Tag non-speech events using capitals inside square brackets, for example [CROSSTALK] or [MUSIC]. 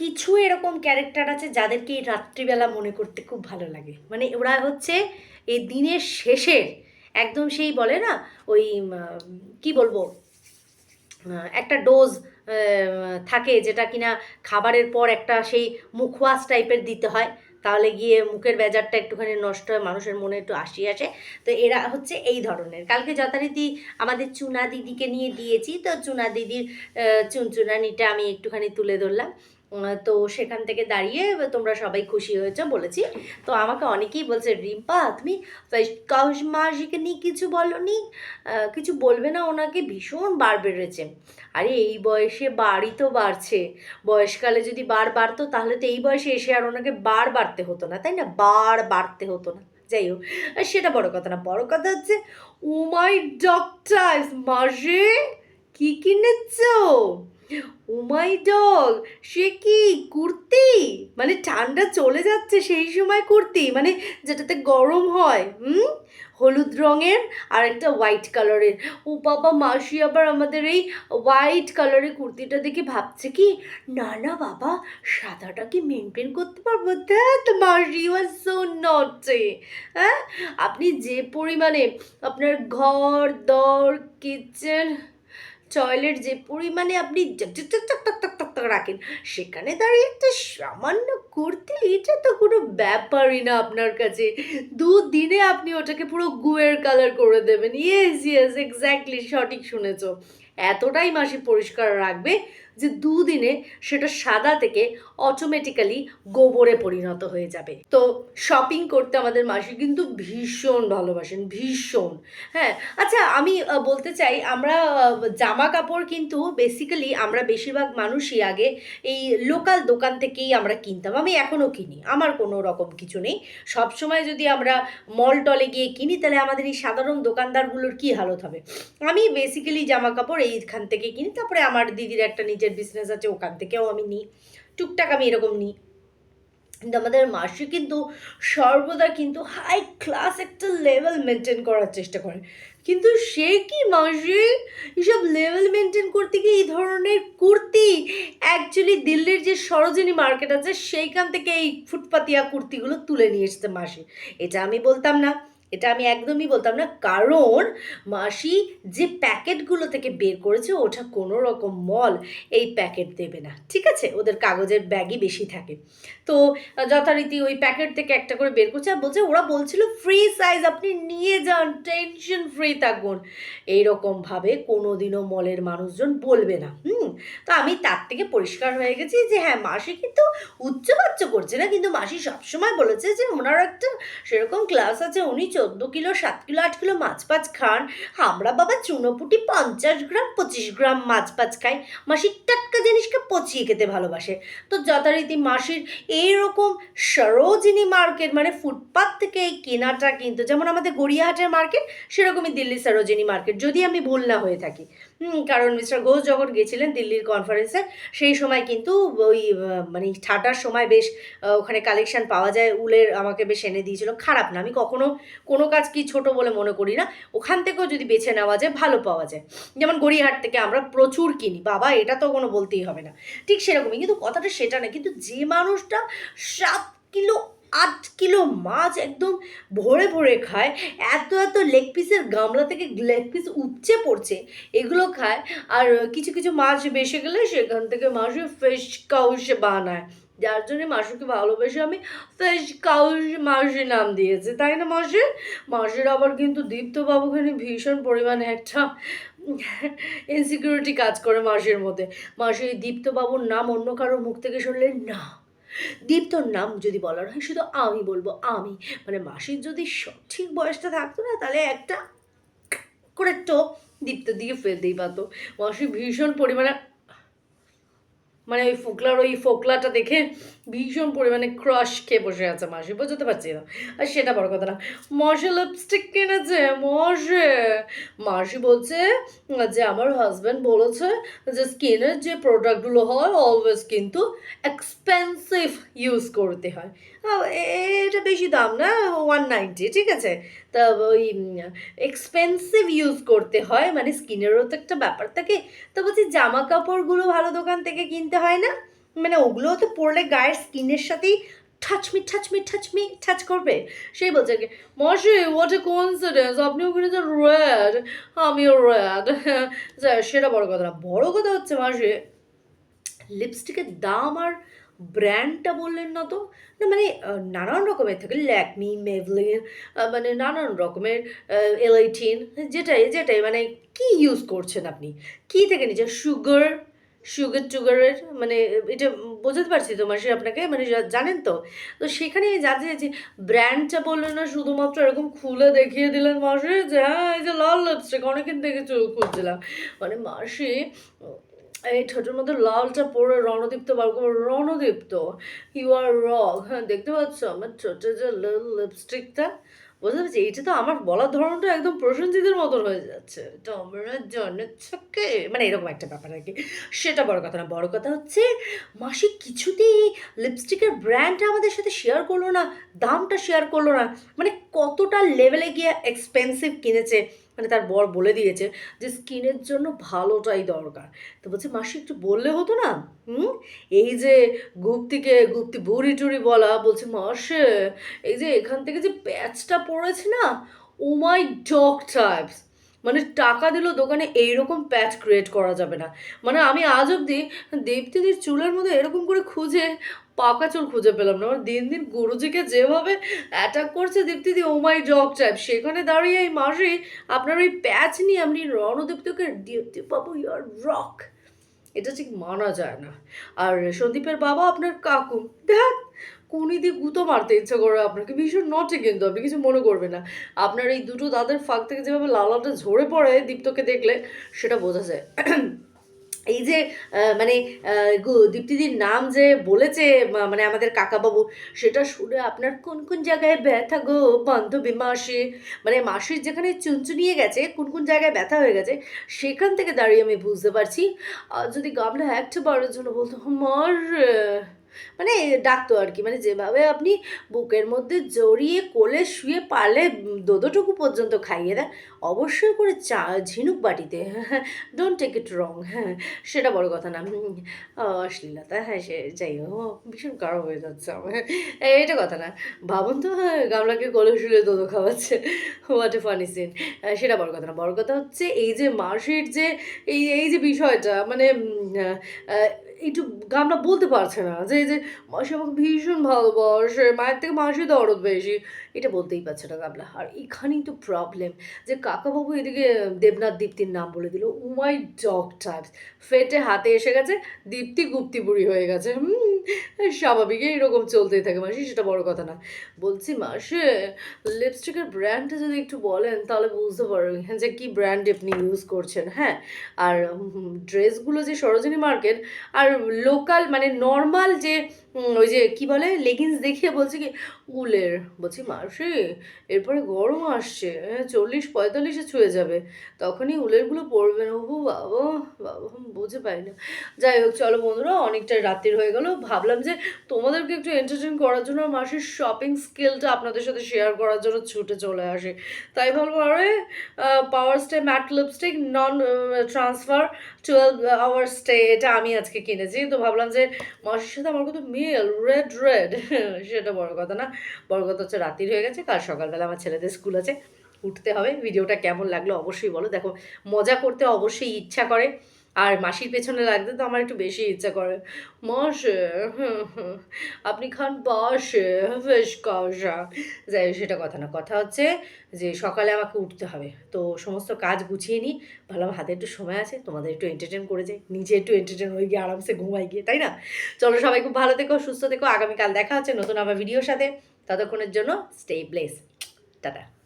কিছু এরকম ক্যারেক্টার আছে যাদেরকে এই রাত্রিবেলা মনে করতে খুব ভালো লাগে। মানে ওরা হচ্ছে এই দিনের শেষের একদম সেই বলে না, ওই কি বলব একটা ডোজ থাকে যেটা কিনা খাবারের পর একটা সেই মুখওয়াশ টাইপের দিতে হয়। তাহলে গিয়ে মুখের বেজারটা একটুখানি নষ্ট হয়, মানুষের মনে একটু আসি আসে। তো এরা হচ্ছে এই ধরনের। কালকে যথারীতি আমাদের চুনা দিদিকে নিয়ে দিয়েছি তো চুনা দিদির চুনচুনানিটা আমি একটুখানি তুলে ধরলাম। তো সেখান থেকে দাঁড়িয়ে তোমরা সবাই খুশি হয়েছো বলেছি। তো আমাকে অনেকেই বলছে, রিম্পা, তুমি কাউস মাসিকে নিয়ে কিছু বলনি? কিছু বলবে না, ওনাকে ভীষণ বার বেড়েছে। আরে, এই বয়সে বাড়ি তো বাড়ছে। বয়সকালে যদি বার বাড়তো, তাহলে তো এই বয়সে এসে আর ওনাকে বার বাড়তে হতো না, তাই না? বার বাড়তে হতো না। যাই হোক সেটা বড় কথা না, বড় কথা হচ্ছে, ও মাই ডক্টর, মাসে, কী কিনেছো? ও মাই ডগ সে কি কুর্তি? মানে ঠান্ডা চলে যাচ্ছে সেই সময় কুর্তি মানে যেটাতে গরম হয়, হুম? হলুদ রঙের আর একটা হোয়াইট কালারের ও বাবা, মাসি আবার আমাদের এই হোয়াইট কালারের কুর্তিটা দেখে ভাবছে কি? না না বাবা, সাদাটা কি মেনটেন করতে পারব? দ্যাট মাসি ওয়াজ সো নটে হ্যাঁ? আপনি যে পরিমাণে আপনার ঘর, দর কিচেন টয়লেট যে পরিমাণে আপনি রাখেন, সেখানে দাঁড়িয়ে একটা সামান্য করতে এটা তো কোনো ব্যাপারই না আপনার কাছে। দুদিনে আপনি ওটাকে পুরো গুয়ের কালার করে দেবেন। ইয়েস ইয়েস এক্স্যাক্টলি সঠিক শুনেছ। এতটাই মাসি পরিষ্কার রাখবে। যে দুদিনে সেটা সাদা থেকে অটোমেটিক্যালি গোবরে পরিণত হয়ে যাবে। তো শপিং করতে আমাদের মাসি কিন্তু ভীষণ ভালোবাসেন, ভীষণ। হ্যাঁ আচ্ছা আমি বলতে চাই, আমরা জামা কাপড় কিন্তু বেসিক্যালি আমরা বেশিরভাগ মানুষই আগে এই লোকাল দোকান থেকেই আমরা কিনতাম। আমি এখনও কিনি, আমার কোনো রকম কিছু নেই। সব সময় যদি আমরা মল টলে গিয়ে কিনি, তাহলে আমাদের এই সাধারণ দোকানদারগুলোর কি হালত হবে? আমি বেসিক্যালি জামা কাপড় এইখান থেকে কিনি, তারপরে আমার দিদির একটা নিজের বিজনেস আছে, ওখান থেকেও আমি নিই। টুকটাক আমি এরকম নিই। কিন্তু আমাদের মাসি কিন্তু সর্বদা কিন্তু হাই ক্লাস একটা লেভেল মেনটেন করার চেষ্টা করে। কিন্তু সে কি মাসি? এসব লেভেল মেনটেন করতে গিয়ে এই ধরনের কুর্তি অ্যাকচুয়ালি দিল্লির যে সরোজিনী মার্কেট আছে, সেইখান থেকে এই ফুটপাতিয়া কুর্তিগুলো তুলে নিয়ে এসছে মাসি। এটা আমি বলতাম না। এটা আমি একদমই বলতাম না। কারণ মাসি যে প্যাকেটগুলো থেকে বের করেছে, ওটা কোনো রকম মল এই প্যাকেট দেবে না। ঠিক আছে? ওদের কাগজের ব্যাগই বেশি থাকে। তো যথারীতি ওই প্যাকেট থেকে একটা করে বের করছে আর বলছে, ওরা বলছিল ফ্রি সাইজ আপনি নিয়ে যান টেনশন ফ্রি থাকুন। এইরকমভাবে কোনো দিনও মলের মানুষজন বলবে না। হুম? তো আমি তার থেকে পরিষ্কার হয়ে গেছি যে হ্যাঁ মাসি কিন্তু উচ্চবাচ্য করছে না। কিন্তু মাসি সবসময় বলেছে যে ওনার একটা সেরকম ক্লাস আছে, উনি চোদ্দ কিলো, সাত কিলো, আট কিলো মাছ পাঁচ খান। আমরা বাবা চুনোপুটি পঞ্চাশ গ্রাম, পঁচিশ গ্রাম মাছ পাঁচ খাই। মাসির টাটকা জিনিসকে পচিয়ে খেতে ভালোবাসে। তো যথারীতি মাসির এইরকম সরোজিনী মার্কেট মানে ফুটপাথ থেকে এই কেনাটা কিন্তু, যেমন আমাদের গড়িয়াহাটের মার্কেট সেরকমই দিল্লি সরোজিনী মার্কেট যদি আমি ভুল না হয়ে থাকি। কারণ মিস্টার ঘোষ যখন গেছিলেন দিল্লির কনফারেন্সে সেই সময় কিন্তু ওই মানে ঠাটার সময় বেশ ওখানে কালেকশন পাওয়া যায়, উলের আমাকে বেশ এনে দিয়েছিল। খারাপ না, আমি কখনো কোনো কাজ কি ছোট বলে মনে করি না। ওখান থেকেও যদি বেছে নেওয়া যায়, ভালো পাওয়া যায়। যেমন গড়িয়াহাট থেকে আমরা প্রচুর কিনি। বাবা, এটা তো কোনো বলতেই হবে না। ঠিক সেরকমই, কিন্তু কথাটা সেটা না, কিন্তু যে মানুষটা সাত কিলো আট কিলো মাছ একদম ভরে ভরে খায়। এত এত লেগ পিসের গামলা থেকে লেগ পিস উপচে পড়ছে। এগুলো খায়। আর কিছু কিছু মাছ বেসে গেলে সেখান থেকে মাসে ফিশ কাউস বানায়। যার জন্য মাসুকে ভালোবেসে আমি ফিশ কাউস মাসি নাম দিয়েছি। তাই না মাসে? মাসের আবার কিন্তু দীপ্তবাবুখানে ভীষণ পরিমাণে একটা ইনসিকিউরিটি কাজ করে মাসের মধ্যে। মাসে দীপ্তবাবুর নাম অন্য কারোর মুখ থেকে শুনলে না। দীপ্তর নাম যদি বলার হয়, শুধু আমি বলব, আমি। মানে মাসির যদি সঠিক বয়সটা থাকতো না, তাহলে একটা করে টোপ দীপ্তর দিকে ফেলতেই পারতো। মাসি ভীষণ পরিমাণে মানে ওই ফোকলার, ওই ফোকলাটা দেখে ভীষণ পরিমাণে ক্রাশ খেয়ে বসে আছে মাসি বোঝাতে পারছি না। আর সেটা বড় কথা না, মাসি লিপস্টিক কিনেছে, মাসে। মাসি বলছে যে আমার হাজব্যান্ড বলেছে যে স্কিনের যে প্রোডাক্টগুলো হয় অলওয়েজ কিন্তু এক্সপেন্সিভ ইউজ করতে হয়। এটা বেশি দাম না ওয়ান নাইনটি ঠিক আছে? তা ওই এক্সপেন্সিভ ইউজ করতে হয়। মানে স্কিনেরও তো একটা ব্যাপার থাকে। তো বলছি জামা কাপড়গুলো ভালো দোকান থেকে কিনতে হয় না? মানে ওগুলোও তো পরলে গায়ের স্কিনের সাথেই touch me touch me touch me করবে। সেই বলছে কি, মাসি হোয়াট এ কোইন্সিডেন্স আপনি ওখানে যে রেড আমিও রেড [LAUGHS] সেটা বড় কথা না, বড় কথা হচ্ছে মাসে লিপস্টিকের দাম আর ব্র্যান্ডটা বললেন না তো? না মানে নানান রকমের থাকে। ল্যাকমি মেভলিন মানে নানান রকমের এলাইটিন যেটাই যেটাই মানে কি ইউজ করছেন আপনি? কি থেকে নিচে সুগার সুগার টুগারের মানে এটা বোঝাতে পারছি তো মাসি আপনাকে মানে জানেন তো? তো সেখানে যাতে যে ব্র্যান্ডটা বললেন না, শুধুমাত্র এরকম খুলে দেখিয়ে দিলেন মাসি? যে হ্যাঁ এই যে লাল লিপস্টিক অনেকদিন থেকে চোখ খুঁজছিলাম মানে মাসি এই ঠোঁটের মধ্যে লালটা পরে রণদীপ্ত বার করব রণদীপ্ত? ইউ আর রক হ্যাঁ দেখতে পাচ্ছ? আমার ঠোঁটে যে লিপস্টিকটা বুঝতে পারছি? এইটা তো আমার বলার ধরনটা একদম প্রসেনজিতের মতন হয়ে যাচ্ছে। তোমরা জন্মেছকে মানে এরকম একটা ব্যাপার আর কি। সেটা বড় কথা না। বড় কথা হচ্ছে, মাসি কিছুতেই লিপস্টিকের ব্র্যান্ডটা আমাদের সাথে শেয়ার করল না, দামটা শেয়ার করল না। মানে কতটা লেভেলে গিয়ে এক্সপেন্সিভ কিনেছে। মানে তার বর বলে দিয়েছে যে স্কিনের জন্য ভালোটাই দরকার। তো বলছে, মাসি, একটু বললে হতো না? হুম? এই যে গুপ্তিকে, গুপ্তি বুড়ি টুড়ি বলা, বলছে, মাসে, এই যে এখান থেকে যে প্যাচটা পড়েছে না, ও মাই ডগ টাইপস মানে টাকা দিল দোকানে এইরকম প্যাচ ক্রিয়েট করা যাবে না। মানে আমি আজ অবধি দেবতিদির চুলের মধ্যে এরকম করে খুঁজে, পাকা চুল খুঁজে পেলাম না। আমার দিন দিন গুরুজিকে যেভাবে অ্যাটাক করছে দীপ্তিদি ও মাই ডগ টাইপ সেখানে দাঁড়িয়ে এই মাসে, আপনার ওই প্যাচ নিয়ে আপনি রণদীপ্তকে দীপ্তি বাবু ইয়ার রক এটা ঠিক মানা যায় না। আর সন্দীপের বাবা আপনার কাকু। দেখ কোনি দিয়ে গুঁতো মারতে ইচ্ছা করে আপনাকে। ভীষণ নটে কিন্তু আপনি কিছু মনে করবেন না। আপনার এই দুটো দাঁতের ফাঁক থেকে যেভাবে লালাটা ঝরে পড়ে দীপ্তকে দেখলে, সেটা বোঝা যায়। এই যে মানে দীপ্তিদির নাম যে বলেছে মানে আমাদের কাকাবাবু, সেটা শুনে আপনার কোন কোন জায়গায় ব্যথা গো বান্ধবী মাসি? মানে মাসির যেখানে চুনচুনিয়ে গেছে, কোন কোন জায়গায় ব্যথা হয়ে গেছে, সেখান থেকে দাঁড়িয়ে আমি বুঝতে পারছি। আর যদি গামলা একটা বারের জন্য বলতো, মার মানে ডাকতো আর কি মানে যেভাবে আপনি বুকের মধ্যে জড়িয়ে কোলে শুয়ে উম, দোদোটুকু পর্যন্ত খাইয়ে দেয় অবশ্যই করে চা ঝিনুক বাটিতে ডোন্ট টেক ইট রং হ্যাঁ সেটা বড় কথা না। অশ্লীলতা হ্যাঁ সে যাই হোক ভীষণ কারও হয়ে যাচ্ছে আমার। এটা কথা না ভাবুন তো হ্যাঁ, গামলাকে কোলে শুলে দোদো খাওয়াচ্ছে হোয়াট এ ফানি সিন সেটা বড় কথা না বড় কথা হচ্ছে এই যে মার্কশিট যে এই এই যে বিষয়টা মানে একটু গামলা বলতে পারছে না। যে যে, মাসি আমাকে ভীষণ ভালোবাসে, মায়ের থেকে মাসি দরদ বেশি। এটা বলতেই পারছে না গামলা আর এখানেই তো প্রবলেম যে কাকাবাবু এদিকে দেবনাথ দীপ্তির নাম বলে দিল। উমাই ডগ টাইপস ফেটে হাতে এসে গেছে, দীপ্তি গুপ্তি বুড়ি হয়ে গেছে। হুম স্বাভাবিক এইরকম চলতেই থাকে মাসি, সেটা বড় কথা না। বলছি, মাসে লিপস্টিকের ব্র্যান্ডটা যদি একটু বলেন, তাহলে বুঝতে পারবেন যে কী ব্র্যান্ড আপনি ইউজ করছেন। হ্যাঁ আর ড্রেসগুলো যে সরোজিনী মার্কেট আর লোকাল মানে নর্মাল যে ওই যে কি বলে? লেগিংস দেখিয়ে বলছে কি, উলের, বলছি, মাসি, এরপরে গরম আসছে চল্লিশ পঁয়তাল্লিশে ছুঁয়ে যাবে। তখনই উলেরগুলো পরবে না। ও বাবা বাবা বুঝে পাই না। যাই হোক, চলো বন্ধুরা, অনেকটা রাত্রির হয়ে গেল। ভাবলাম যে তোমাদেরকে একটু এন্টারটেন করার জন্য মাসির শপিং স্কিলটা আপনাদের সাথে শেয়ার করার জন্য ছুটে চলে আসে। তাই ভাবলাম আরে power stay matte lipstick non transfer twelve hour stay এটা আমি আজকে কিনেছি। তো ভাবলাম যে মাসির সাথে আমার কত মেল রেড রেড। সেটা বড় কথা না। বড় কথা হচ্ছে রাত্রির হয়ে গেছে, কাল সকালবেলা আমার ছেলেদের স্কুল আছে। উঠতে হবে। ভিডিওটা কেমন লাগল অবশ্যই বলো। দেখো, মজা করতে অবশ্যই ইচ্ছা করে। আর মাসির পেছনে লাগতে তো আমার একটু বেশি ইচ্ছা করে। হুম, আপনি খান বাসে বেশ কষা যাই সেটা কথা না। কথা হচ্ছে যে সকালে আমাকে উঠতে হবে। তো সমস্ত কাজ গুছিয়ে নিই। ভাবলাম হাতে একটু সময় আছে তোমাদের একটু এন্টারটেন করে যাই। নিজে একটু এন্টারটেন হয়ে গিয়ে আরামসে ঘুমাই গিয়ে তাই না? চলো সবাই খুব ভালো থেকো সুস্থ থেকো। আগামীকাল দেখা হচ্ছে নতুন আবার ভিডিওর সাথে। ততক্ষণের জন্য স্টে প্লেস টাটা।